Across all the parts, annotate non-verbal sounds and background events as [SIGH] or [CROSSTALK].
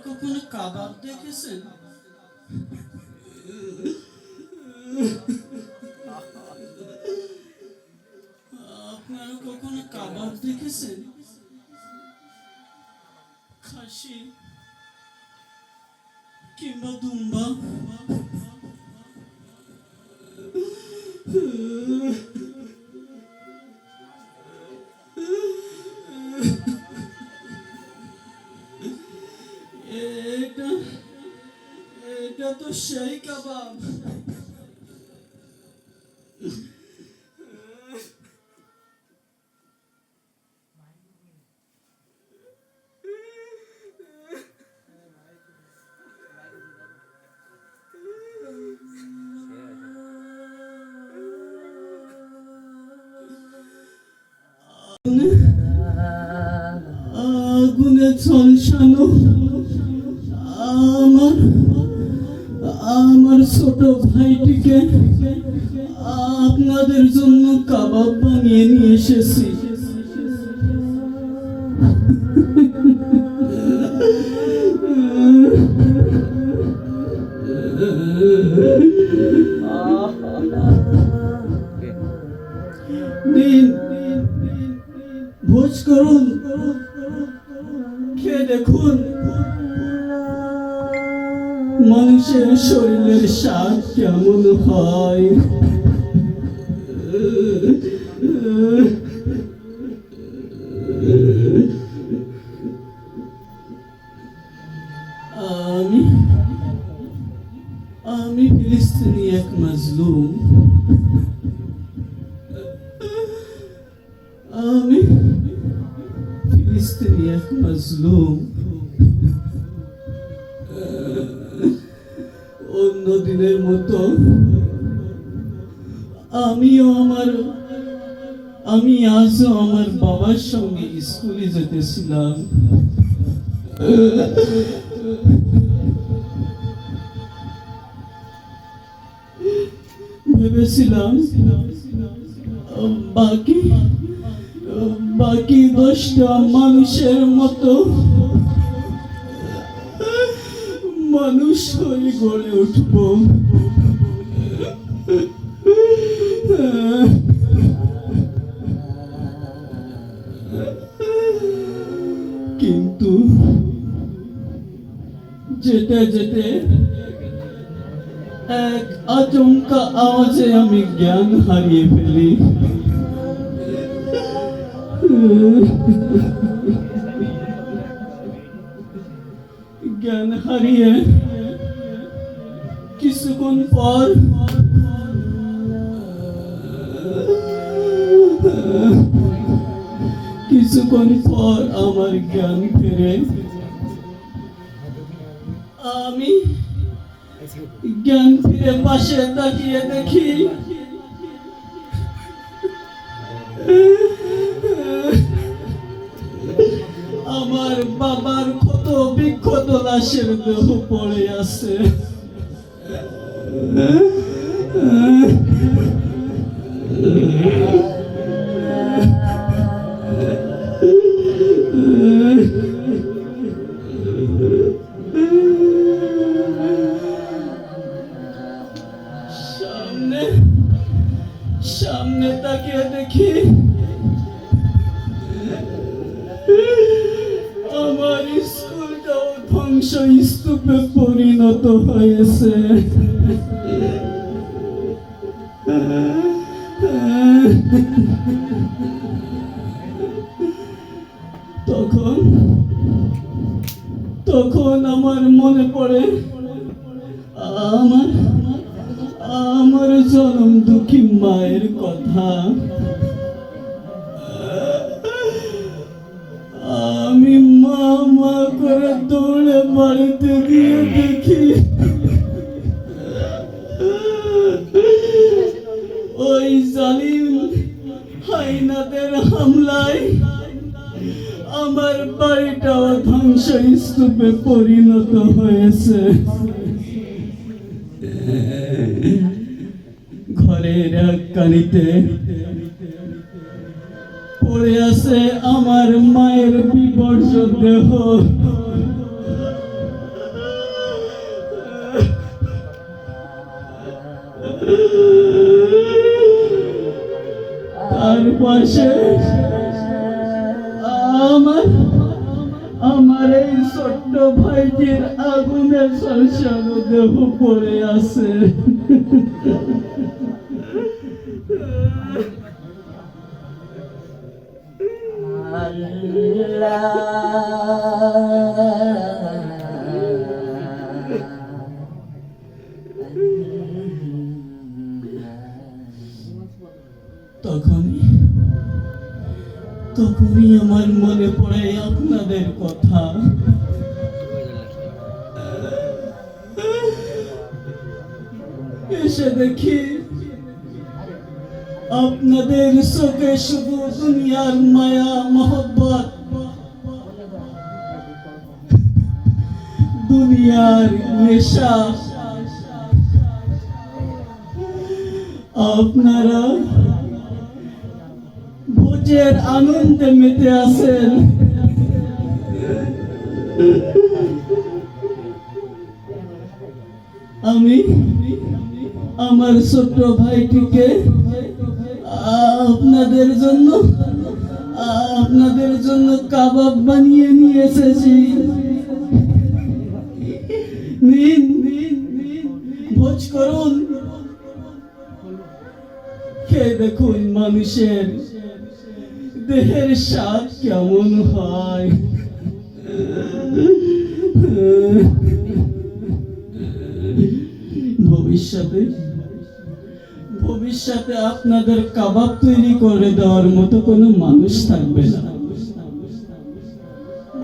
কখনো কাবাব দেখেছেন আপনারা কখনো কাবাব দেখেছেন খাসি কিংবা দুম্বা সেই কাবাব আগুনে ঝলসানো আমার ছোট ভাইটিকে আপনাদের জন্য কাবাব বানিয়ে নিয়ে এসেছি। মানুষের শরীরের স্বাদ কেমন হয় আমি আমি ফিলিস্তিনি এক মাজলুম আমি ফিলিস্তিনি এক মাজলুম দিনের মতো। আমিও আমার আমি আজও আমার বাবার সঙ্গে স্কুলে যেতেছিলাম। ভেবেছিলাম বাকি বাকি দশটা মানুষের মতো মানুষ হয়ে গড়ে উঠব। কিন্তু যেতে যেতে এক আচমকা আওয়াজে আমি জ্ঞান হারিয়ে ফেলি। জ্ঞান হারিয়ে কিছুক্ষণ পর কিছুক্ষণ পর আমার জ্ঞান ফেরে। আমি জ্ঞান ফিরে পাশে তাকিয়ে দেখি। আমার বাবার কত বিক্ষত লাশের দেহ পড়ে আছে। সামনে সামনে তাকিয়ে দেখি ধ্বংস স্তূপে পরিণত হয়েছে। তখন তখন আমার মনে পড়ে, আমার আমার জনম দুঃখী মায়ের কথা। মা করে দৌড়ে বাড়িতে গিয়ে দেখি। ওই জালিম হাইনাদের হামলায় আমার বাড়িটাও ধ্বংস স্তূপে পরিণত হয়েছে। ঘরের এক কানিতে পড়ে আছে আমার মায়ের বিবর্ষ দেহ। তার পাশে আমার আমার এই ছোট্ট ভাইটির আগুনের সংসার দেহ পড়ে আছে। তখনই তখনই আমার মনে পড়ে আপনাদের কথা। এসে দেখি আপনাদের চোখে শুধু দুনিয়ার মায়া, মহব্বত দুনিয়ার নেশা। আপনারা ভোজের আনন্দে মেতে আছেন। আমি আমার ছোট্ট ভাইটিকে আপনাদের জন্য আপনাদের জন্য কাবাব বানিয়ে নিয়ে এসেছি। নিন ভোজ করুন। খেয়ে দেখুন মানুষের দেহের স্বাদ কেমন হয়। ভবিষ্যতে ভবিষ্যতে আপনাদের কাবাব তৈরি করে দেওয়ার মতো কোনো মানুষ থাকবে না।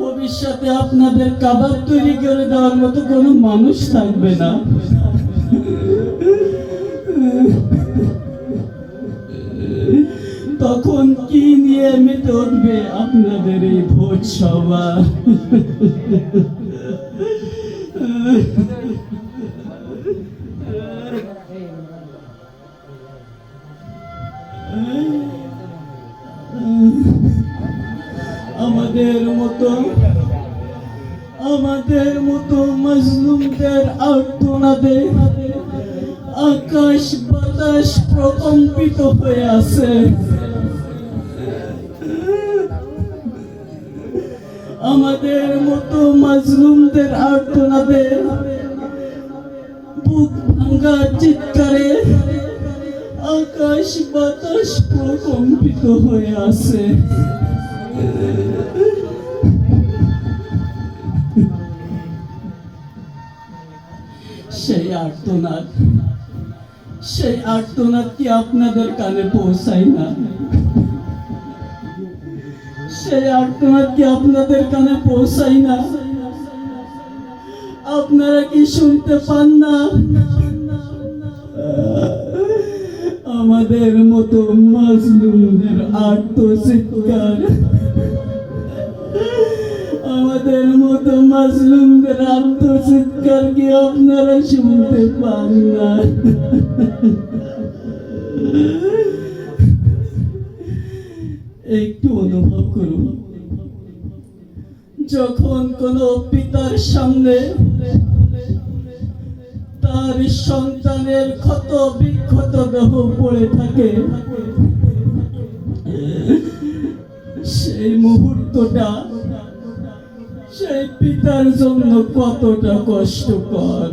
ভবিষ্যতে আপনাদের কাবার তৈরি করে দেওয়ার মতো কোনো মানুষ থাকবে না। তখন কি নিয়ে মেতে উঠবে আপনাদের এই ভোজ সভা? আমাদের মতো আমাদের মতো মজলুমদের আর্তনাদে আকাশ বাতাস প্রকম্পিত হয়ে আছে। আমাদের মতো মাজলুমদের আর্তনাদে বুক ভাঙ্গা চিৎকারে আকাশ বাতাস প্রকম্পিত হয়ে আছে। সেই আর্তনাদ সেই আর্তনাদ কি আপনাদের কানে পৌঁছায় না? সেই আর্তনাদ কি আপনাদের কানে পৌঁছায় না? আপনারা কি শুনতে পান না? আমাদের মতো মাজলুমদের আর্ত চিৎকার আমাদের মতো মাজলুমদের আত্মচিৎকার কি আপনারা শুনতে পান না? একটু অনুভব করুন। যখন কোন পিতার সামনে তার সন্তানের ক্ষত বিক্ষত দেহ পড়ে থাকে, সেই মুহূর্তটা পিতার জন্য কতটা কষ্টকর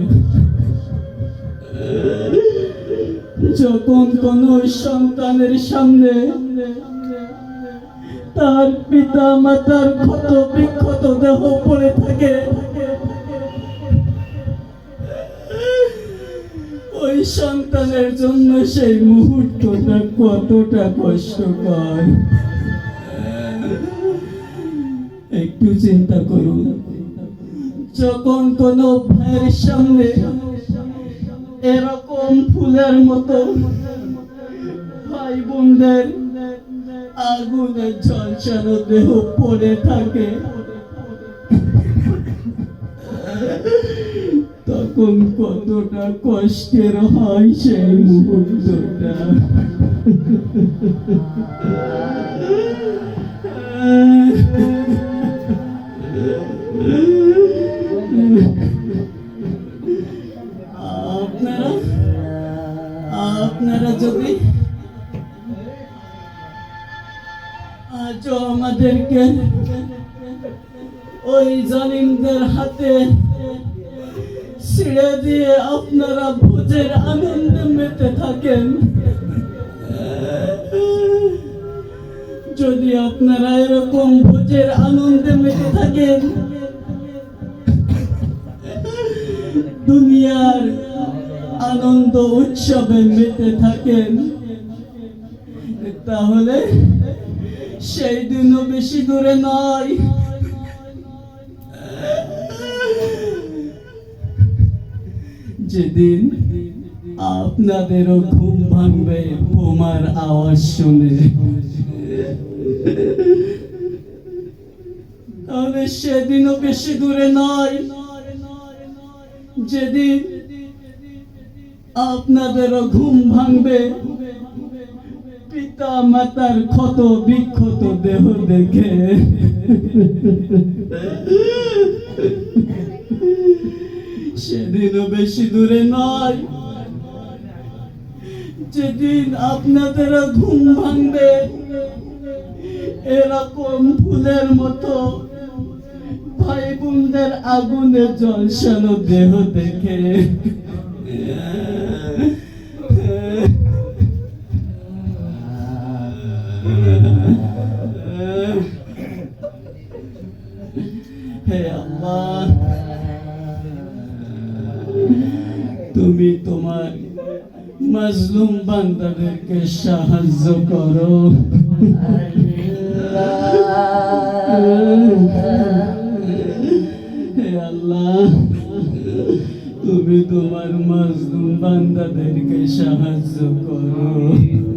যখন কোন সন্তানের সামনে তার পিতা মাতার ক্ষত বিক্ষত দেহ পড়ে থাকে, ওই সন্তানের জন্য সেই মুহূর্তটা কতটা কষ্টকর একটু চিন্তা করুন। যখন কোন ভাইয়ের সামনে এরকম ফুলের মতো ভাই বোনদের আগুনে ঝলসানো দেহ পড়ে থাকে, তখন কতটা কষ্টের হয় সেই মুহূর্তটা। [LAUGHS] আপনারা আপনারা যদি আপনাদেরকে ওই জালিমদের হাতে ছিঁড়ে দিয়ে আপনারা ভোজের আনন্দে মেতে থাকেন, যদি আপনারা এরকম ভোজের আনন্দে মেতে থাকেন দুনিয়ার আনন্দ উৎসবে মেতে থাকেন। তাহলে সেই দিনও বেশি দূরে নয়। যেদিন আপনাদেরও ঘুম ভাঙবে বোমার আওয়াজ শুনে। তাহলে সেদিনও বেশি দূরে নয়। যেদিন আপনাদেরও ঘুম ভাঙবে পিতা মাতার ক্ষত বিক্ষত দেহ দেখে। সেদিনও বেশি দূরে নয়, যেদিন আপনাদের ঘুম ভাঙবে, এরকম ফুলের মতো ভাই বোনদের আগুনে জলসানো দেহ দেখে। তুমি তোমার মাজলুম বান্দাদেরকে সাহায্য করো। তোমার মাজলুম বান্দাদেরকে সাহায্য করো।